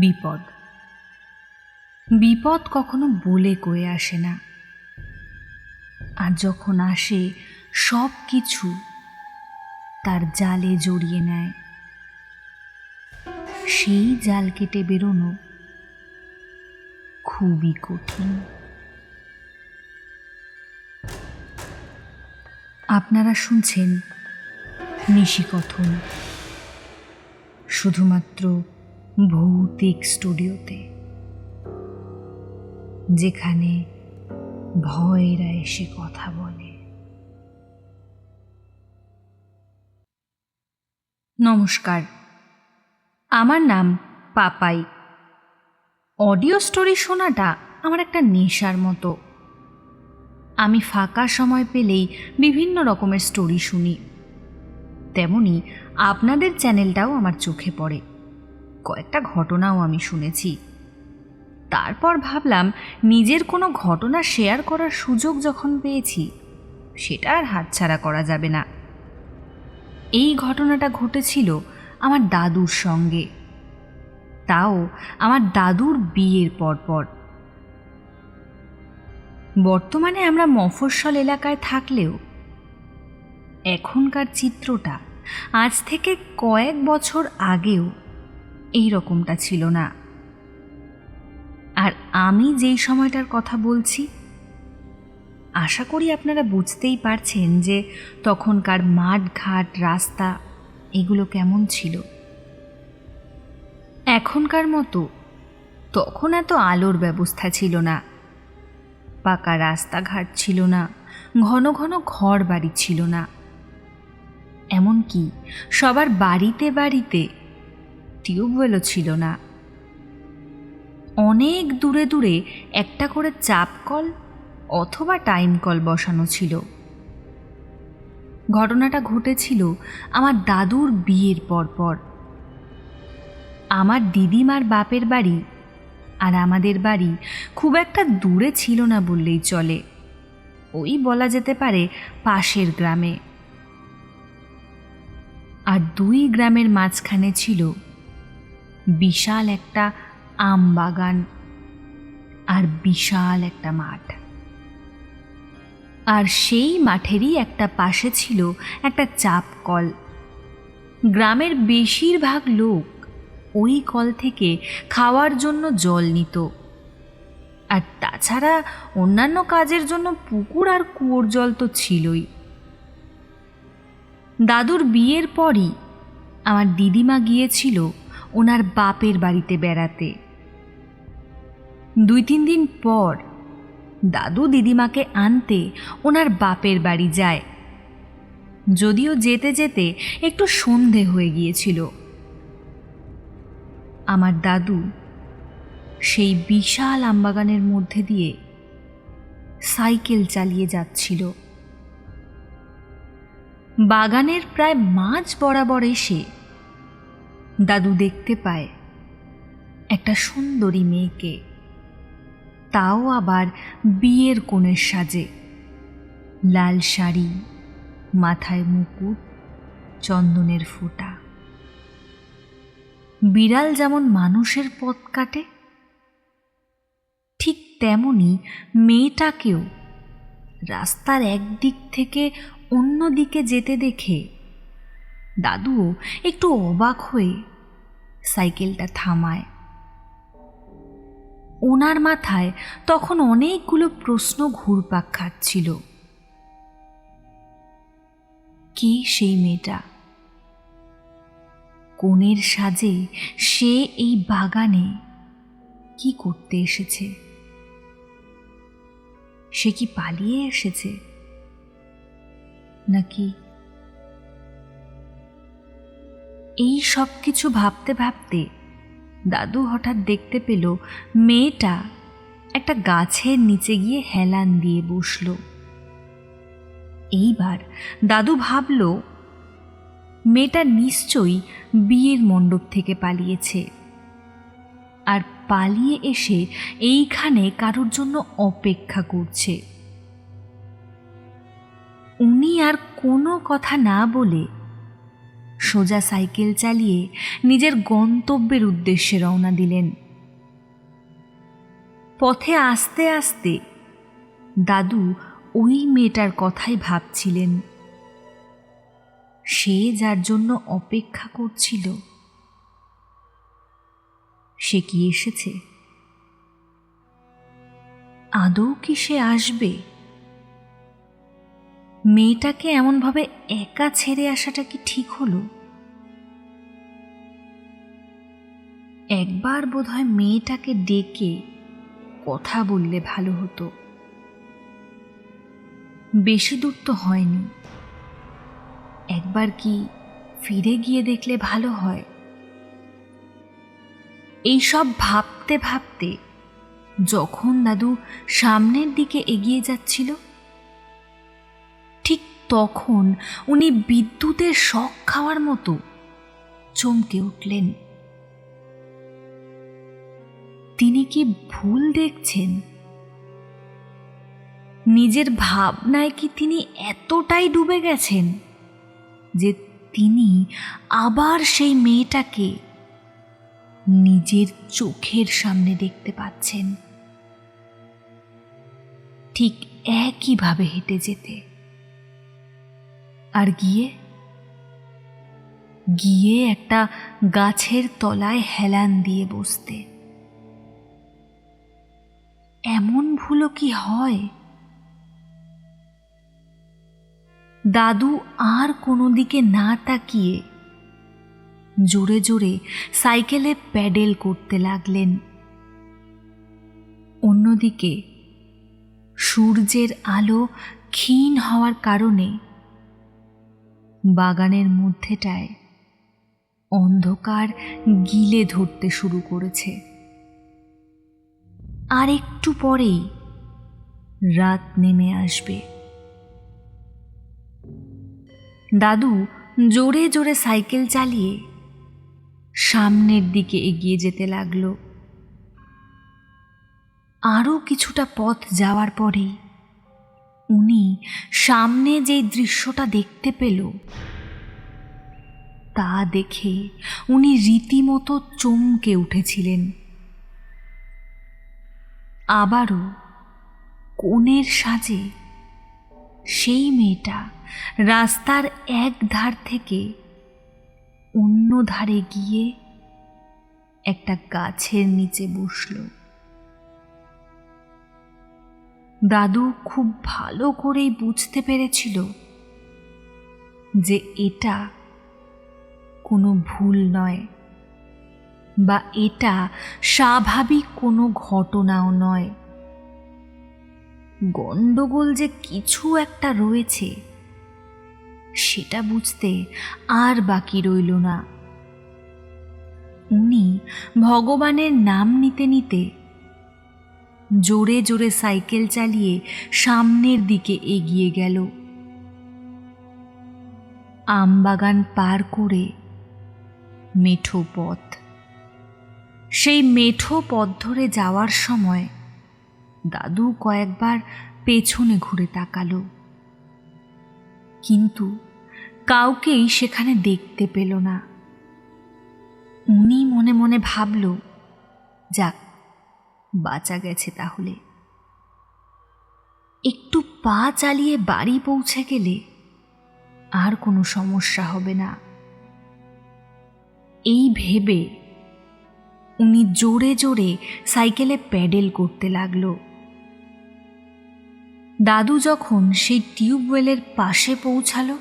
বিপদ। বিপদ কখনো বলে কয়ে আসে না। আর যখন আসে, সব কিছু তার জালে জড়িয়ে নেয়। সেই জাল কেটে বেরোনো খুবই কঠিন। আপনারা শুনছেন নিশিকথন। শুধুমাত্র ভৌতিক স্টুডিওতে, যেখানে ভয়েরা এসে কথা বলে। নমস্কার, আমার নাম পাপাই। অডিও স্টোরি শোনাটা আমার একটা নেশার মতো। আমি ফাঁকা সময় পেলেই বিভিন্ন রকমের স্টোরি শুনি। তেমনি আপনাদের চ্যানেলটাও আমার চোখে পড়ে। কয়েকটা ঘটনাও আমি শুনেছি। তারপর ভাবলাম, নিজের কোনো ঘটনা শেয়ার করার সুযোগ যখন পেয়েছি, সেটা আর হাতছাড়া করা যাবে না। এই ঘটনাটা ঘটেছিল আমার দাদুর সঙ্গে। তাও আমার দাদুর বিয়ের পরপর। বর্তমানে আমরা মফস্বল এলাকায় থাকলেও, এখনকার চিত্রটা আজ থেকে কয়েক বছর আগেও এই রকমটা ছিল না। আর আমি যেই সময়টার কথা বলছি, আশা করি আপনারা বুঝতেই পারছেন যে তখনকার মাঠ ঘাট রাস্তা, এগুলো কেমন ছিল। এখনকার মতো তখন এত আলোর ব্যবস্থা ছিল না। পাকা রাস্তাঘাট ছিল না, ঘন ঘন ঘর বাড়ি ছিল না। এমনকি সবার বাড়িতে বাড়িতে টিউবওয়েলও ছিল না। অনেক দূরে দূরে একটা করে চাপ কল অথবা টাইম কল বসানো ছিল। ঘটনাটা ঘটেছিল আমার দাদুর বিয়ের পরপর। আমার দিদিমার বাপের বাড়ি আর আমাদের বাড়ি খুব একটা দূরে ছিল না বললেই চলে। ওই বলা যেতে পারে পাশের গ্রামে। আর দুই গ্রামের মাঝখানে ছিল বিশাল একটা আম বাগান আর বিশাল একটা মাঠ। আর সেই মাঠেরই একটা পাশে ছিল একটা চাপ কল গ্রামের বেশিরভাগ লোক ওই কল থেকে খাওয়ার জন্য জল নিত। আর তাছাড়া অন্যান্য কাজের জন্য পুকুর আর কুয়োর জল তো ছিলই। দাদুর বিয়ের পরই আমার দিদিমা গিয়েছিল ওনার বাপের বাড়িতে বেড়াতে। দুই তিন দিন পর দাদু দিদিমাকে আনতে ওনার বাপের বাড়ি যায়। যদিও যেতে যেতে একটু সন্ধে হয়ে গিয়েছিল। আমার দাদু সেই বিশাল আমবাগানের মধ্যে দিয়ে সাইকেল চালিয়ে যাচ্ছিল। বাগানের প্রায় মাঝ বরাবর এসে দাদু দেখতে পায় একটা সুন্দরী মেয়েকে। তাও আবার বিয়ের কোণের সাজে। লাল শাড়ি, মাথায় মুকুট, চন্দনের ফোঁটা। বিড়াল যেমন মানুষের পথ কাটে, ঠিক তেমনি মেয়েটাকেও রাস্তার একদিক থেকে অন্য দিকে যেতে দেখে দাদুও একটু অবাক হয়ে সাইকেলটা থামায়। ওনার মাথায় তখন অনেকগুলো প্রশ্ন ঘুরপাক খাচ্ছিল। কে সেই মেয়েটা? কোণের সাজে সে এই বাগানে কি করতে এসেছে? সে কি পালিয়ে এসেছে? নাকি এই সব কিছু ভাবতে ভাবতে দাদু হঠাৎ দেখতে পেল মেয়েটা একটা গাছের নিচে গিয়ে হেলান দিয়ে বসল। এইবার দাদু ভাবল, মেয়েটা নিশ্চয়ই বিয়ের মণ্ডপ থেকে পালিয়েছে। আর পালিয়ে এসে এইখানে কারোর জন্য অপেক্ষা করছে। উনি আর কোনো কথা না বলে সোজা সাইকেল চালিয়ে নিজের গন্তব্যের উদ্দেশ্যে রওনা দিলেন। পথে আস্তে আস্তে দাদু ওই মেয়েটার কথাই ভাবছিলেন। সে যার জন্য অপেক্ষা করছিল। সে কি এসেছে? আদৌ কি সে আসবে? মেয়েটাকে এমনভাবে একা ছেড়ে আসাটা কি ঠিক হলো? একবার বোধহয় মেয়েটাকে ডেকে কথা বললে ভালো হতো। বেশি দূর তো হয়নি। একবার কি ফিরে গিয়ে দেখলে ভালো হয়? এইসব ভাবতে ভাবতে যখন দাদু সামনের দিকে এগিয়ে যাচ্ছিল তখন উনি বিদ্যুতের শখ খাওয়ার মতো চমকে উঠলেন। তিনি কি ভুল দেখছেন? নিজের ভাবনায় কি তিনি এতটাই ডুবে গেছেন যে তিনি আবার সেই মেয়েটাকে নিজের চোখের সামনে দেখতে পাচ্ছেন? ঠিক একইভাবে হেঁটে যেতে। আর গিয়ে? গিয়ে একটা গাছের তলায় হেলান দিয়ে বসতে। এমন ভুলও কি হয়? দাদু আর কোনো দিকে না তাকিয়ে জোরে জোরে সাইকেলে প্যাডেল করতে লাগলেন। অন্যদিকে সূর্যের আলো ক্ষীণ হওয়ার কারণে বাগানের মধ্যেটায় অন্ধকার গিলে ধরতে শুরু করেছে। আর একটু পরেই রাত নেমে আসবে। দাদু জোরে জোরে সাইকেল চালিয়ে সামনের দিকে এগিয়ে যেতে লাগল। আরও কিছুটা পথ যাওয়ার পরেই উনি সামনে যে দৃশ্যটা দেখতে পেল, তা দেখে উনি রীতিমতো চমকে উঠেছিলেন। আবারও কোণের সাজে সেই মেয়েটা রাস্তার এক ধার থেকে অন্য ধারে গিয়ে একটা গাছের নিচে বসল। দাদু খুব ভালো করেই বুঝতে পেরেছিল যে এটা কোনো ভুল নয় বা এটা স্বাভাবিক কোনো ঘটনাও নয়। গণ্ডগোল যে কিছু একটা রয়েছে, সেটা বুঝতে আর বাকি রইল না। উনি ভগবানের নাম নিতে নিতে জোরে জোরে সাইকেল চালিয়ে সামনের দিকে এগিয়ে গেল। আমবাগান পার করে মেঠো পথ। সেই মেঠো পথ ধরে যাওয়ার সময় দাদু কয়েকবার পেছনে ঘুরে তাকালো। কিন্তু কাউকেই সেখানে দেখতে পেল না। উনি মনে মনে ভাবল, যাক বাঁচা গেছে তাহলে। একটু পা চালিয়ে বাড়ি পৌঁছে গেলে আর কোনো সমস্যা হবে না। এই ভেবে উনি জোরে জোরে সাইকেলে প্যাডেল করতে লাগল। দাদু যখন সেই টিউবওয়েলের পাশে পৌঁছালো,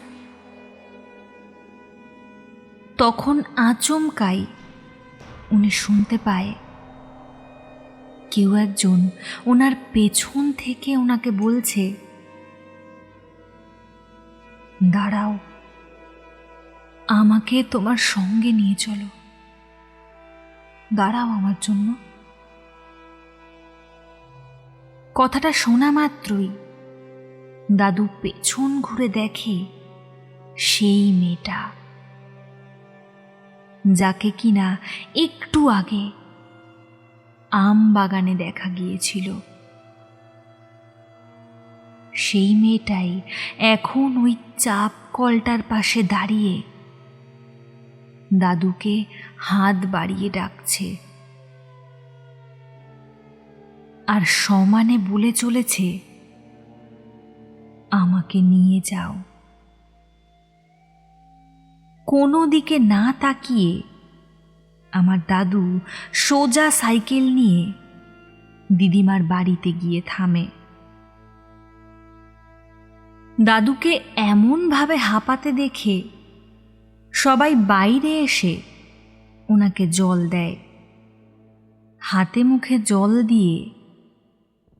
তখন আচমকাই উনি শুনতে পায় কেউ একজন ওনার পেছন থেকে ওনাকে বলছে, দাঁড়াও, আমাকে তোমার সঙ্গে নিয়ে চলো। দাঁড়াও আমার জন্য। কথাটা শোনা মাত্রই দাদু পেছন ঘুরে দেখে সেই মেয়েটা, যাকে কিনা একটু আগে আম বাগানে দেখা গিয়েছিল। সেই মেয়েটাই এখন ওই চাপ কলটার পাশে দাঁড়িয়ে দাদুকে হাত বাড়িয়ে ডাকছে। আর সমানে বলে চলেছে, আমাকে নিয়ে যাও। কোনো দিকে না তাকিয়ে আমার দাদু সোজা সাইকেল নিয়ে দিদিমার বাড়িতে গিয়ে থামে। দাদুকে এমনভাবে হাঁপাতে দেখে সবাই বাইরে এসে ওনাকে জল দেয়। হাতে মুখে জল দিয়ে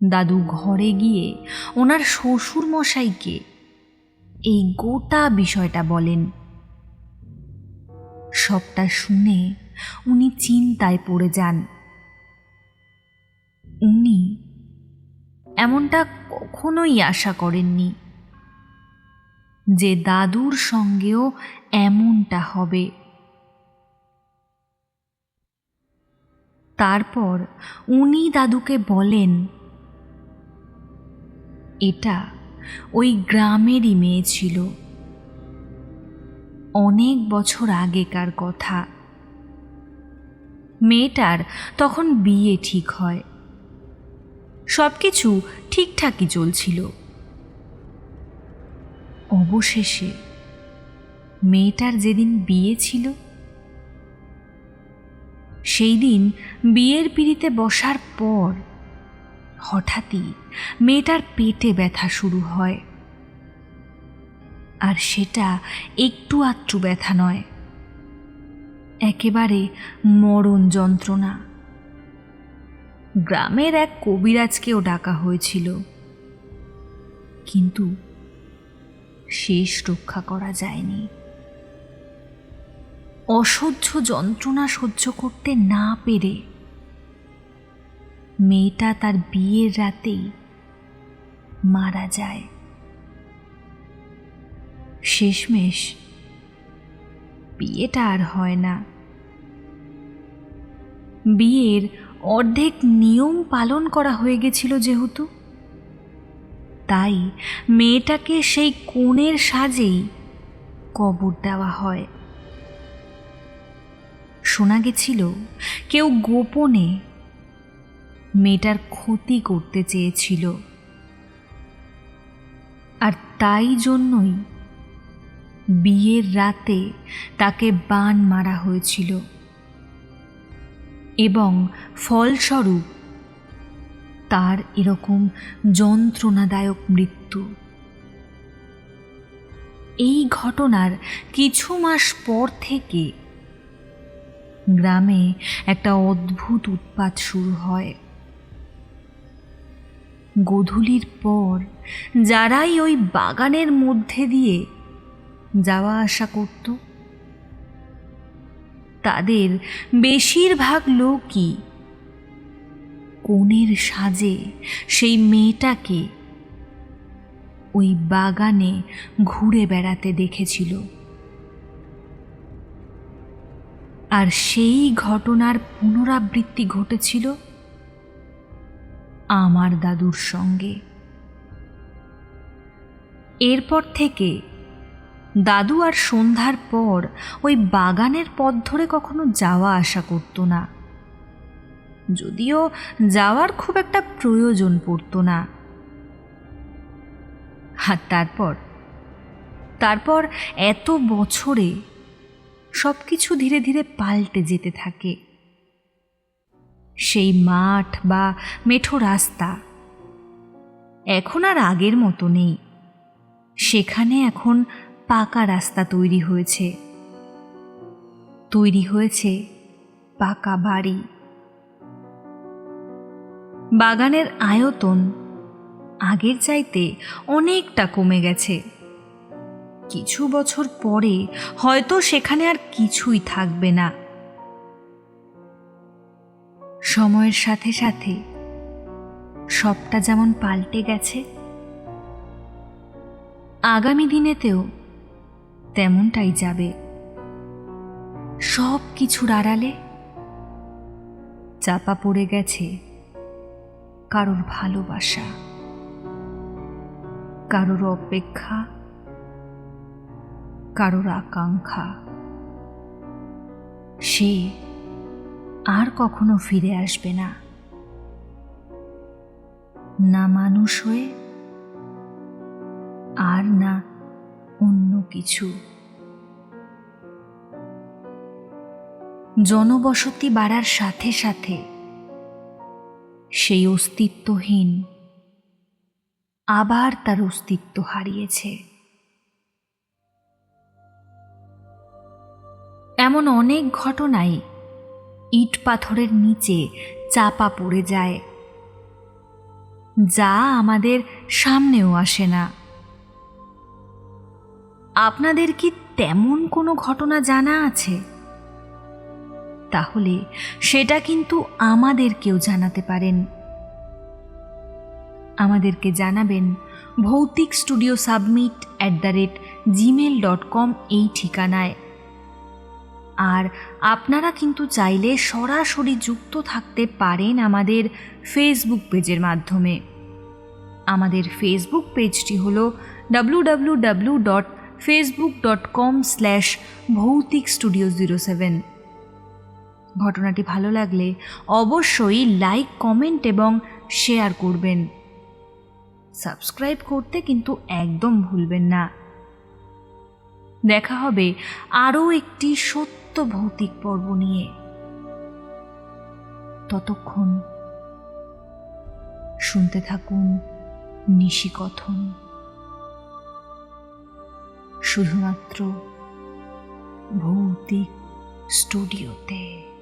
দাদু ঘরে গিয়ে ওনার শ্বশুর মশাইকে এই গোটা বিষয়টা বলেন। সবটা শুনে উনি চিন্তায় পড়ে যান। উনি এমনটা কখনোই আশা করেননি যে দাদুর সঙ্গেও এমনটা হবে। তারপর উনি দাদুকে বলেন, এটা ওই গ্রামেরই মেয়ে ছিল। অনেক বছর আগেকার কথা। মেয়েটার তখন বিয়ে ঠিক হয়। সব কিছু ঠিকঠাকই চলছিল। অবশেষে মেয়েটার যেদিন বিয়ে ছিল, সেই দিন বিয়ের পিড়িতে বসার পর হঠাৎই মেয়েটার পেটে ব্যথা শুরু হয়। আর সেটা একটু আধটু ব্যথা নয়। একেবারে মরণ যন্ত্রণা। গ্রামের এক কবিরাজকেও ডাকা হয়েছিল। কিন্তু শেষ রক্ষা করা যায়নি। অসহ্য যন্ত্রণা সহ্য করতে না পেরে মেয়েটা তার বিয়ের রাতেই মারা যায়। শেষমেশ বিয়েটা আর হয় না। বিয়ের অর্ধেক নিয়ম পালন করা হয়ে গেছিল যেহেতু। তাই মেয়েটাকে সেই কোণের সাজেই কবর দেওয়া হয়। শোনা গেছিল কেউ গোপনে মেয়েটার ক্ষতি করতে চেয়েছিল। আর তাই জন্যই বিয়ের রাতে তাকে বান মারা হয়েছিল। এবং ফলস্বরূপ তার এরকম যন্ত্রণাদায়ক মৃত্যু। এই ঘটনার কিছু মাস পর থেকে গ্রামে একটা অদ্ভুত উৎপাত শুরু হয়। গোধূলির পর যারাই ওই বাগানের মধ্যে দিয়ে যাওয়া আসা করত তাদের বেশিরভাগ লোকই কোণের সাজে সেই মেয়েটাকে ওই বাগানে ঘুরে বেড়াতে দেখেছিল। আর সেই ঘটনার পুনরাবৃত্তি ঘটেছিল আমার দাদুর সঙ্গে। এরপর থেকে দাদু আর সন্ধ্যার পর ওই বাগানের পথ ধরে কখনো যাওয়া আসা করতো না। যদিও যাওয়ার খুব একটা প্রয়োজন পড়তো না। আর তারপর? তারপর এত বছরে সব কিছু ধীরে ধীরে পাল্টে যেতে থাকে। সেই মাঠ বা মেঠো রাস্তা এখন আর আগের মতো নেই। সেখানে এখন পাকা রাস্তা তৈরি হয়েছে। তৈরি হয়েছে পাকা বাড়ি। বাগানের আয়তন আগের চাইতে অনেকটা কমে গেছে। কিছু বছর পরে হয়তো সেখানে আর কিছুই থাকবে না। সময়ের সাথে সাথে সবটা যেমন পাল্টে গেছে, আগামী দিনেতেও তেমনটাই যাবে। সব কিছুর আড়ালে চাপা পড়ে গেছে কারোর ভালোবাসা, কারোর অপেক্ষা, কারোর আকাঙ্ক্ষা। সে আর কখনো ফিরে আসবে না। না মানুষ হয়ে আর না অন্য কিছু। জনবসতি বাড়ার সাথে সাথে সেই অস্তিত্বহীন আবার তার অস্তিত্ব হারিয়েছে। এমন অনেক ঘটনাই ইট পাথরের নিচে চাপা পড়ে যায়, যা আমাদের সামনেও আসে না। আপনাদের কি তেমন কোনো ঘটনা জানা আছে? তাহলে সেটা কিন্তু আমাদেরকেও জানাতে পারেন। আমাদেরকে জানাবেন Bhoutik studio submit at the rate Gmail dot com এই ঠিকানায়। আর আপনারা কিন্তু চাইলে সরাসরি যুক্ত থাকতে পারেন আমাদের ফেসবুক পেজের মাধ্যমে। আমাদের ফেসবুক পেজটি হল W dot Facebook dot com slash Bhoutik studio zero seven ঘটনাটি ভালো লাগলে অবশ্যই লাইক কমেন্ট এবং শেয়ার করবেন। সাবস্ক্রাইব করতে কিন্তু একদম ভুলবেন না। দেখা হবে আরও একটি সত্য ভৌতিক পর্ব নিয়ে। ততক্ষণ শুনতে থাকুন, নিশিকথন। শুধুমাত্র ভৌতিক স্টুডিওতে।